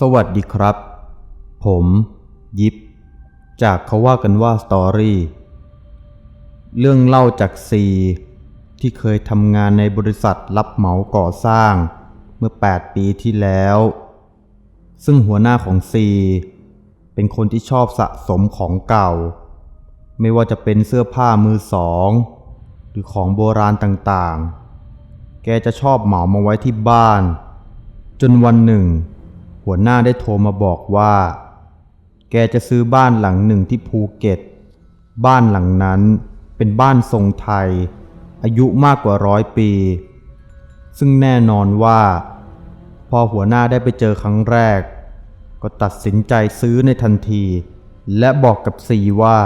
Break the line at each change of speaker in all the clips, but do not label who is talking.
สวัสดีครับ ผม ยิปจากเขาว่ากันว่าสตอรี่ เรื่องเล่าจากซีที่เคยทำงานในบริษัทรับเหมาก่อสร้างเมื่อ 8 ปีที่แล้ว ซึ่งหัวหน้าของซีเป็นคนที่ชอบสะสมของเก่า ไม่ว่าจะเป็นเสื้อผ้ามือสอง หรือของโบราณต่างๆ แกจะชอบเหมามาไว้ที่บ้าน จนวันหนึ่ง หัวหน้าได้โทรมาบอกว่า แกจะซื้อบ้านหลังหนึ่งที่ภูเก็ต บ้านหลังนั้นเป็นบ้านทรงไทย อายุมากกว่าร้อยปี ซึ่งแน่นอนว่า พอหัวหน้าได้ไปเจอครั้งแรก ก็ตัดสินใจซื้อในทันที และบอกกับซีว่า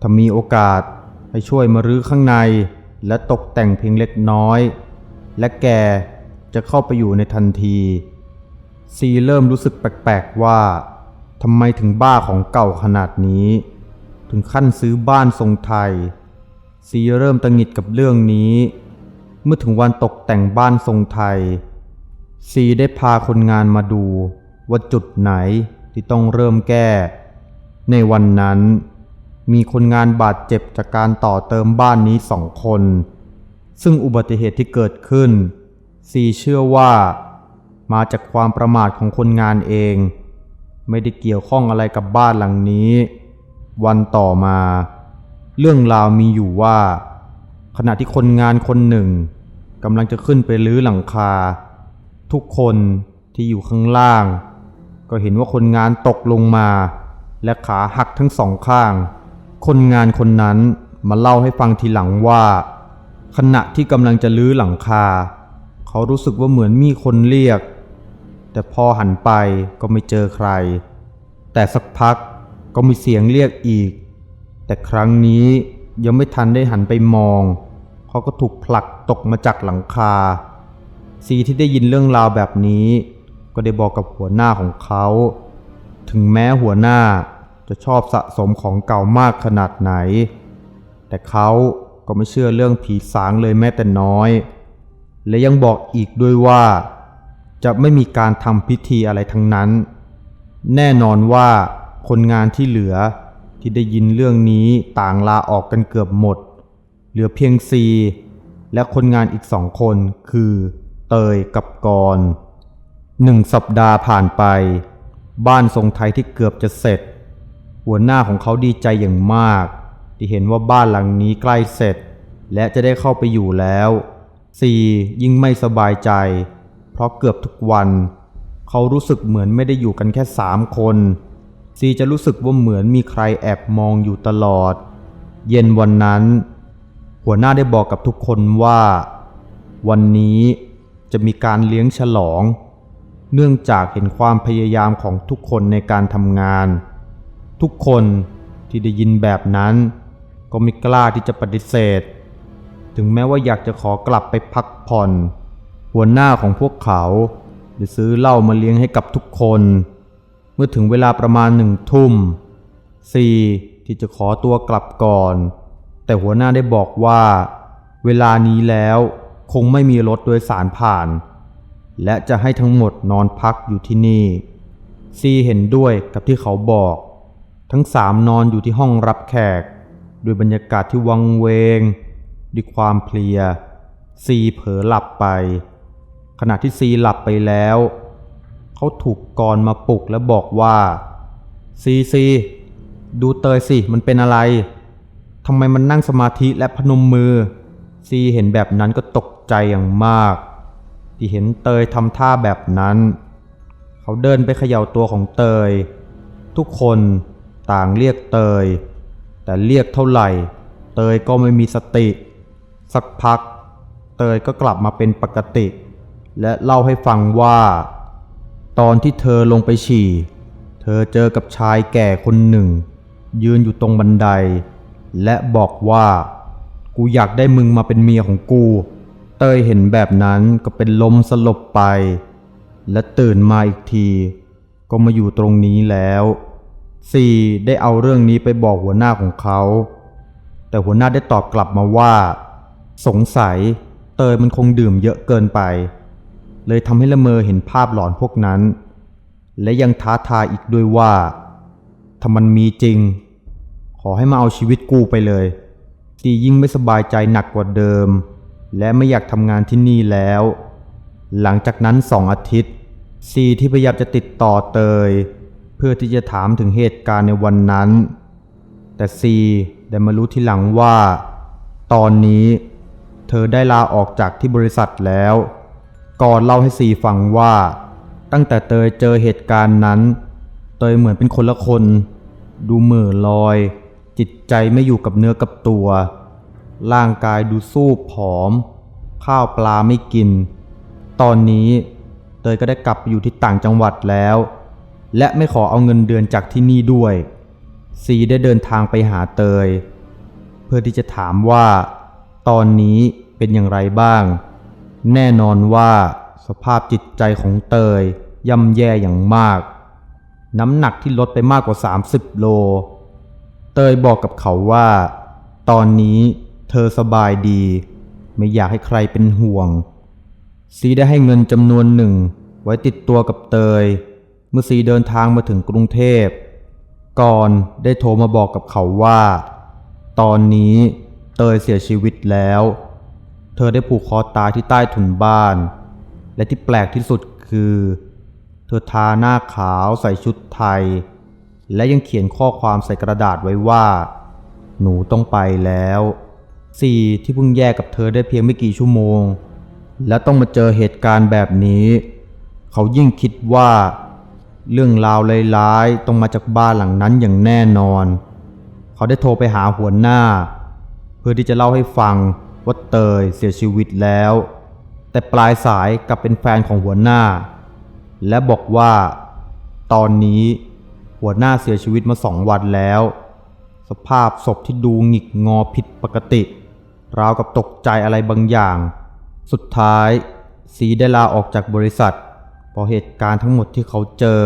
ถ้ามีโอกาสให้ช่วยมารื้อข้างใน และตกแต่งเพียงเล็กน้อย และแกจะเข้าไปอยู่ในทันที ซีเริ่มรู้สึกแปลกๆว่าทำไมถึงบ้าของเก่าขนาดนี้ ถึงขั้นซื้อบ้านทรงไทย ซีเริ่มตังหงิดกับเรื่องนี้ เมื่อถึงวันตกแต่งบ้านทรงไทย ซีได้พาคนงานมาดู ว่าจุดไหนที่ต้องเริ่มแก้ ในวันนั้น มีคนงานบาดเจ็บจากการต่อเติมบ้านนี้สองคน ซึ่งอุบัติเหตุที่เกิดขึ้น ซีเชื่อว่า มาจากความประมาทของคนงานเอง ไม่ได้เกี่ยวข้องอะไรกับบ้านหลังนี้ วันต่อมา เรื่องราวมีอยู่ว่า ขณะที่คนงานคนหนึ่งกำลังจะขึ้นไปรื้อหลังคา ทุกคนที่อยู่ข้างล่าง ก็เห็นว่าคนงานตกลงมา และขาหักทั้งสองข้าง คนงานคนนั้นมาเล่าให้ฟังทีหลังว่า ขณะที่กำลังจะรื้อหลังคา เขารู้สึกว่าเหมือนมีคนเรียก แต่พอหันไปก็ไม่เจอใคร แต่สักพักก็มีเสียงเรียกอีก แต่ครั้งนี้ยังไม่ทันได้หันไปมองเขาก็ถูกผลักตกมาจากหลังคา ซีที่ได้ยินเรื่องราวแบบนี้ ก็ได้บอกกับหัวหน้าของเขา ถึงแม้หัวหน้าจะชอบสะสมของเก่ามากขนาดไหน แต่เขาก็ไม่เชื่อเรื่องผีสางเลยแม้แต่น้อย และยังบอกอีกด้วยว่า จะไม่มีการทำพิธีอะไรทั้งนั้น แน่นอนว่าคนงานที่เหลือที่ได้ยินเรื่องนี้ต่างลาออกกันเกือบหมด เหลือเพียงซีและคนงานอีกสองคนคือเตยกับกรหนึ่งสัปดาห์ผ่านไป บ้านทรงไทยที่เกือบจะเสร็จ หัวหน้าของเขาดีใจอย่างมาก ที่เห็นว่าบ้านหลังนี้ใกล้เสร็จ และจะได้เข้าไปอยู่แล้วซียิ่งไม่สบายใจ เพราะเกือบทุกวัน เขารู้สึกเหมือนไม่ได้อยู่กันแค่สามคนซีจะรู้สึกว่าเหมือนมีใครแอบมองอยู่ตลอด เย็นวันนั้น หัวหน้าได้บอกกับทุกคนว่า วันนี้จะมีการเลี้ยงฉลอง เนื่องจากเห็นความพยายามของทุกคนในการทำงาน ทุกคนที่ได้ยินแบบนั้น ก็ไม่กล้าที่จะปฏิเสธ ถึงแม้ว่าอยากจะขอกลับไปพักผ่อน หัวหน้าของพวกเขาได้ซื้อเหล้ามาเลี้ยงให้กับทุกคน เมื่อถึงเวลาประมาณหนึ่งทุ่มซีที่จะขอตัวกลับก่อน แต่หัวหน้าได้บอกว่า เวลานี้แล้วคงไม่มีรถโดยสารผ่าน และจะให้ทั้งหมดนอนพักอยู่ที่นี่ ซีเห็นด้วยกับที่เขาบอก ทั้งสามนอนอยู่ที่ห้องรับแขกด้วยบรรยากาศที่วังเวง ด้วยความเพลีย ซีเผลอหลับไป ขณะที่ซีหลับไปแล้ว เขาถูกกรมาปลุกและบอกว่า ซีซีดูเตยสิมันเป็นอะไรทำไมมันนั่งสมาธิและพนมมือ ซีเห็นแบบนั้นก็ตกใจอย่างมาก ที่เห็นเตยทำท่าแบบนั้น เขาเดินไปเขย่าตัวของเตย ทุกคนต่างเรียกเตย แต่เรียกเท่าไหร่ เตยก็ไม่มีสติ สักพัก เตยก็กลับมาเป็นปกติ และเล่าให้ฟังว่า ตอนที่เธอลงไปฉี่ เธอเจอกับชายแก่คนหนึ่ง ยืนอยู่ตรงบันได และบอกว่า กูอยากได้มึงมาเป็นเมียของกู เตยเห็นแบบนั้นก็เป็นลมสลบไป และตื่นมาอีกที ก็มาอยู่ตรงนี้แล้วซีได้เอาเรื่องนี้ไปบอกหัวหน้าของเขา แต่หัวหน้าได้ตอบกลับมาว่า สงสัยเตยมันคงดื่มเยอะเกินไป เลยทำให้ละเมอเห็นภาพหลอนพวกนั้น และยังท้าทายอีกด้วยว่า ถ้ามันมีจริง ขอให้มาเอาชีวิตกูไปเลยซียิ่งไม่สบายใจหนักกว่าเดิม และไม่อยากทำงานที่นี่แล้ว หลังจากนั้นสองอาทิตย์ซีที่พยายามจะติดต่อเตย เพื่อที่จะถามถึงเหตุการณ์ในวันนั้น แต่ซีได้มารู้ทีหลังว่า ตอนนี้ เธอได้ลาออกจากที่บริษัทแล้ว ก่อนเล่าให้ซีฟังว่า ตั้งแต่เตยเจอเหตุการณ์นั้น เตยเหมือนเป็นคนละคน ดูเหม่อลอย จิตใจไม่อยู่กับเนื้อกับตัว ร่างกายดูสู้ผอม ข้าวปลาไม่กิน ตอนนี้เตยก็ได้กลับไปอยู่ที่ต่างจังหวัดแล้ว และไม่ขอเอาเงินเดือนจากที่นี่ด้วย ซีได้เดินทางไปหาเตย เพื่อที่จะถามว่า ตอนนี้เป็นอย่างไรบ้าง แน่นอนว่าสภาพจิตใจของเตยย่ำแย่อย่างมาก น้ำหนักที่ลดไปมากกว่า 30 โล เตยบอกกับเขาว่า ตอนนี้เธอสบายดี ไม่อยากให้ใครเป็นห่วง ซีได้ให้เงินจำนวนหนึ่ง ไว้ติดตัวกับเตย เมื่อซีเดินทางมาถึงกรุงเทพ ก่อนได้โทรมาบอกกับเขาว่า ตอนนี้เตยเสียชีวิตแล้ว เธอได้ผูกคอตายที่ใต้ถุนบ้าน และที่แปลกที่สุดคือ เธอทาหน้าขาวใส่ชุดไทย และยังเขียนข้อความใส่กระดาษไว้ว่า หนูต้องไปแล้วสี่ที่เพิ่งแยกกับเธอได้เพียงไม่กี่ชั่วโมง และต้องมาเจอเหตุการณ์แบบนี้ เขายิ่งคิดว่า เรื่องราวร้ายๆต้องมาจากบ้านหลังนั้นอย่างแน่นอน เขาได้โทรไปหาหัวหน้า เพื่อที่จะเล่าให้ฟัง ว่าเตยเสียชีวิตแล้ว แต่ปลายสายกลับเป็นแฟนของหัวหน้า และบอกว่า ตอนนี้หัวหน้าเสียชีวิตมาสองวันแล้ว สภาพศพที่ดูหงิกงอผิดปกติ ราวกับตกใจอะไรบางอย่าง สุดท้าย สีได้ลาออกจากบริษัทเพราะเหตุการณ์ทั้งหมดที่เขาเจอ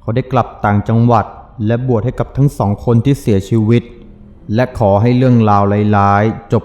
เขาได้กลับต่างจังหวัดและบวชให้กับทั้งสองคนที่เสียชีวิต และขอให้เรื่องราวร้ายๆ จบ